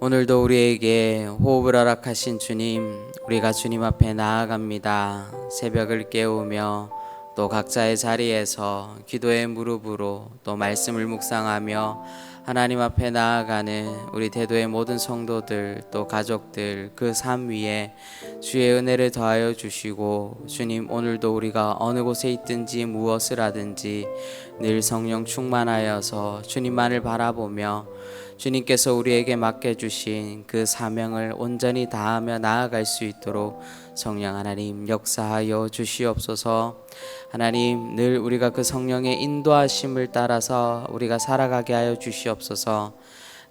오늘도 우리에게 호흡을 허락하신 주님, 우리가 주님 앞에 나아갑니다. 새벽을 깨우며 또 각자의 자리에서 기도의 무릎으로 또 말씀을 묵상하며 하나님 앞에 나아가는 우리 대도의 모든 성도들 또 가족들 그 삶 위에 주의 은혜를 더하여 주시고 주님 오늘도 우리가 어느 곳에 있든지 무엇을 하든지 늘 성령 충만하여서 주님만을 바라보며 주님께서 우리에게 맡겨주신 그 사명을 온전히 다하며 나아갈 수 있도록 성령 하나님 역사하여 주시옵소서. 하나님 늘 우리가 그 성령의 인도하심을 따라서 우리가 살아가게 하여 주시옵소서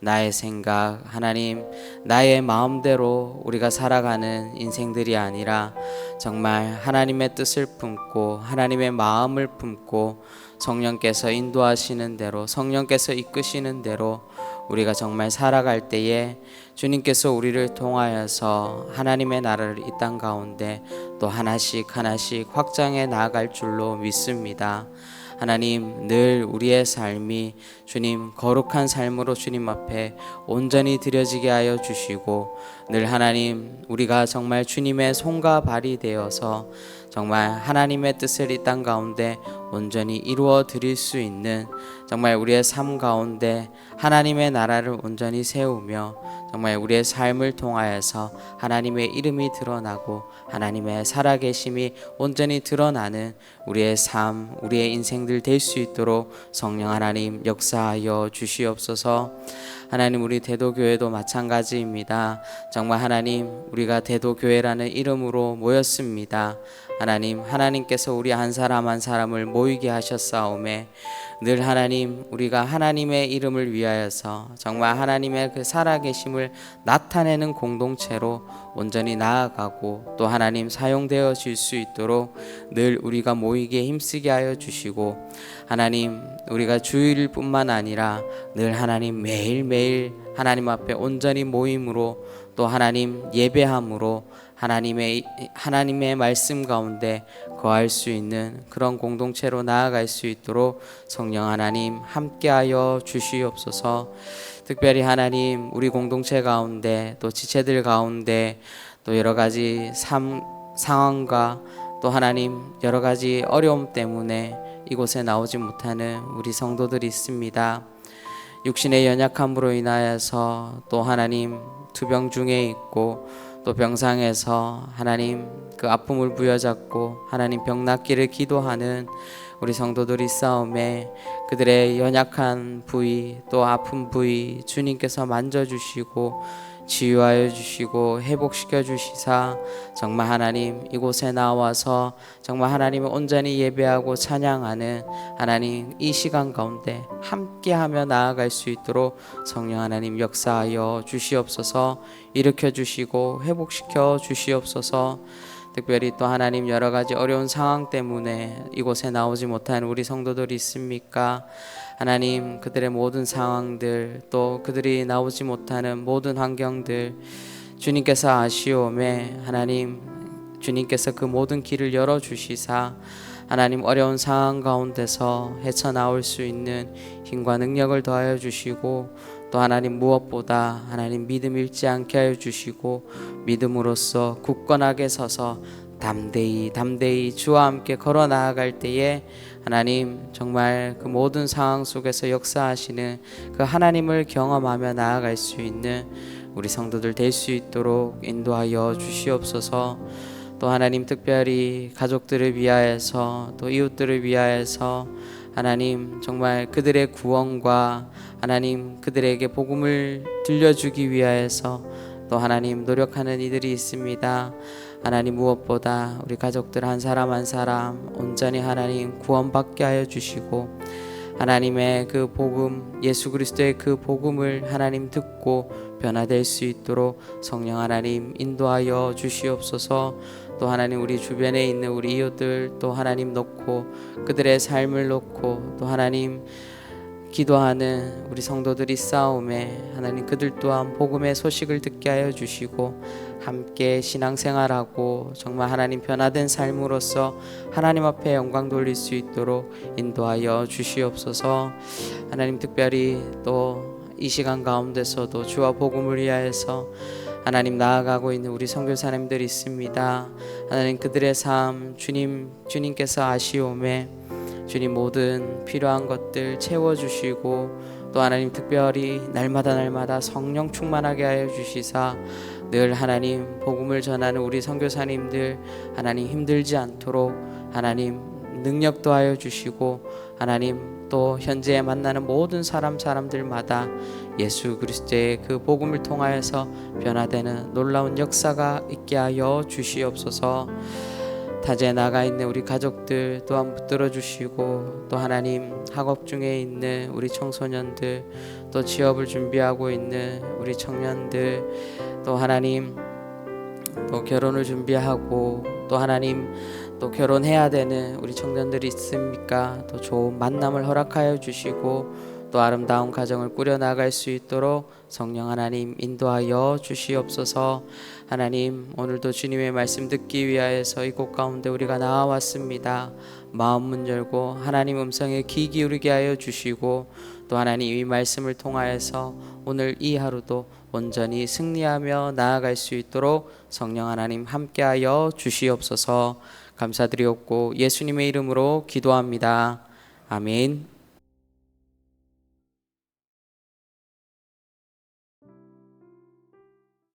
나의 생각 하나님 나의 마음대로 우리가 살아가는 인생들이 아니라 정말 하나님의 뜻을 품고 하나님의 마음을 품고 성령께서 인도하시는 대로 성령께서 이끄시는 대로 우리가 정말 살아갈 때에 주님께서 우리를 통하여서 하나님의 나라를 이 땅 가운데 또 하나씩 하나씩 확장해 나아갈 줄로 믿습니다. 하나님 늘 우리의 삶이 주님 거룩한 삶으로 주님 앞에 온전히 드려지게 하여 주시고 늘 하나님 우리가 정말 주님의 손과 발이 되어서 정말 하나님의 뜻을 이 땅 가운데 온전히 이루어 드릴 수 있는 정말 우리의 삶 가운데 하나님의 나라를 온전히 세우며 정말 우리의 삶을 통하여서 하나님의 이름이 드러나고 하나님의 살아계심이 온전히 드러나는 우리의 삶, 우리의 인생들 될 수 있도록 성령 하나님 역사하여 주시옵소서. 하나님 우리 대도교회도 마찬가지입니다. 정말 하나님 우리가 대도교회라는 이름으로 모였습니다. 하나님 하나님께서 우리 한 사람 한 사람을 모이게 하셨사오매 늘 하나님 우리가 하나님의 이름을 위하여서 정말 하나님의 그 살아계심을 나타내는 공동체로 온전히 나아가고 또 하나님 사용되어 질 수 있도록 늘 우리가 모이게 힘쓰게 하여 주시고 하나님 우리가 주일뿐만 아니라 늘 하나님 매일매일 하나님 앞에 온전히 모임으로 또 하나님 예배함으로 하나님의 하나님의 말씀 가운데 거할 수 있는 그런 공동체로 나아갈 수 있도록 성령 하나님 함께하여 주시옵소서. 특별히 하나님 우리 공동체 가운데 또 지체들 가운데 또 여러 가지 삶 상황과 또 하나님 여러 가지 어려움 때문에 이곳에 나오지 못하는 우리 성도들이 있습니다. 육신의 연약함으로 인하여서 또 하나님 투병 중에 있고 또 병상에서 하나님 그 아픔을 부여잡고 하나님 병 낫기를 기도하는 우리 성도들이 싸움에 그들의 연약한 부위 또 아픈 부위 주님께서 만져주시고 치유하여 주시고 회복시켜 주시사 정말 하나님 이곳에 나와서 정말 하나님을 온전히 예배하고 찬양하는 하나님 이 시간 가운데 함께하며 나아갈 수 있도록 성령 하나님 역사하여 주시옵소서 일으켜 주시고 회복시켜 주시옵소서 특별히 또 하나님 여러 가지 어려운 상황 때문에 이곳에 나오지 못한 우리 성도들이 있습니까? 하나님 그들의 모든 상황들 또 그들이 나오지 못하는 모든 환경들 주님께서 아시오매 하나님 주님께서 그 모든 길을 열어 주시사 하나님 어려운 상황 가운데서 헤쳐나올 수 있는 힘과 능력을 더하여 주시고 또 하나님 무엇보다 하나님 믿음 잃지 않게 하여 주시고 믿음으로써 굳건하게 서서 담대히 담대히 주와 함께 걸어 나아갈 때에 하나님 정말 그 모든 상황 속에서 역사하시는 그 하나님을 경험하며 나아갈 수 있는 우리 성도들 될 수 있도록 인도하여 주시옵소서. 또 하나님 특별히 가족들을 위하여서 또 이웃들을 위하여서 하나님 정말 그들의 구원과 하나님 그들에게 복음을 들려주기 위하여서 또 하나님 노력하는 이들이 있습니다. 하나님 무엇보다 우리 가족들 한 사람 한 사람 온전히 하나님 구원받게 하여 주시고 하나님의 그 복음 예수 그리스도의 그 복음을 하나님 듣고 변화될 수 있도록 성령 하나님 인도하여 주시옵소서. 또 하나님 우리 주변에 있는 우리 이웃들 또 하나님 놓고 그들의 삶을 놓고 또 하나님 기도하는 우리 성도들이 싸움에 하나님 그들 또한 복음의 소식을 듣게 하여 주시고 함께 신앙생활하고 정말 하나님 변화된 삶으로서 하나님 앞에 영광 돌릴 수 있도록 인도하여 주시옵소서. 하나님 특별히 또 이 시간 가운데서도 주와 복음을 위하여서 하나님 나아가고 있는 우리 선교사님들이 있습니다. 하나님 그들의 삶 주님 주님께서 아시오매 주님 모든 필요한 것들 채워 주시고 또 하나님 특별히 날마다 날마다 성령 충만하게 하여 주시사 늘 하나님 복음을 전하는 우리 선교사님들 하나님 힘들지 않도록 하나님 능력도 하여 주시고 하나님 또 현재 만나는 모든 사람 사람들마다 예수 그리스도의 그 복음을 통하여서 변화되는 놀라운 역사가 있게 하여 주시옵소서. 타지에 나가 있는 우리 가족들 또한 붙들어 주시고 또 하나님 학업 중에 있는 우리 청소년들 또 취업을 준비하고 있는 우리 청년들 또 하나님 또 결혼을 준비하고 또 하나님 또 결혼해야 되는 우리 청년들이 있습니까? 또 좋은 만남을 허락하여 주시고 또 아름다운 가정을 꾸려 나갈 수 있도록 성령 하나님 인도하여 주시옵소서. 하나님 오늘도 주님의 말씀 듣기 위하여서 이곳 가운데 우리가 나와왔습니다. 마음 문 열고 하나님 음성에 귀 기울이게 하여 주시고 또 하나님 이 말씀을 통하여서 오늘 이 하루도 온전히 승리하며 나아갈 수 있도록 성령 하나님 함께하여 주시옵소서. 감사드리옵고 예수님의 이름으로 기도합니다. 아멘.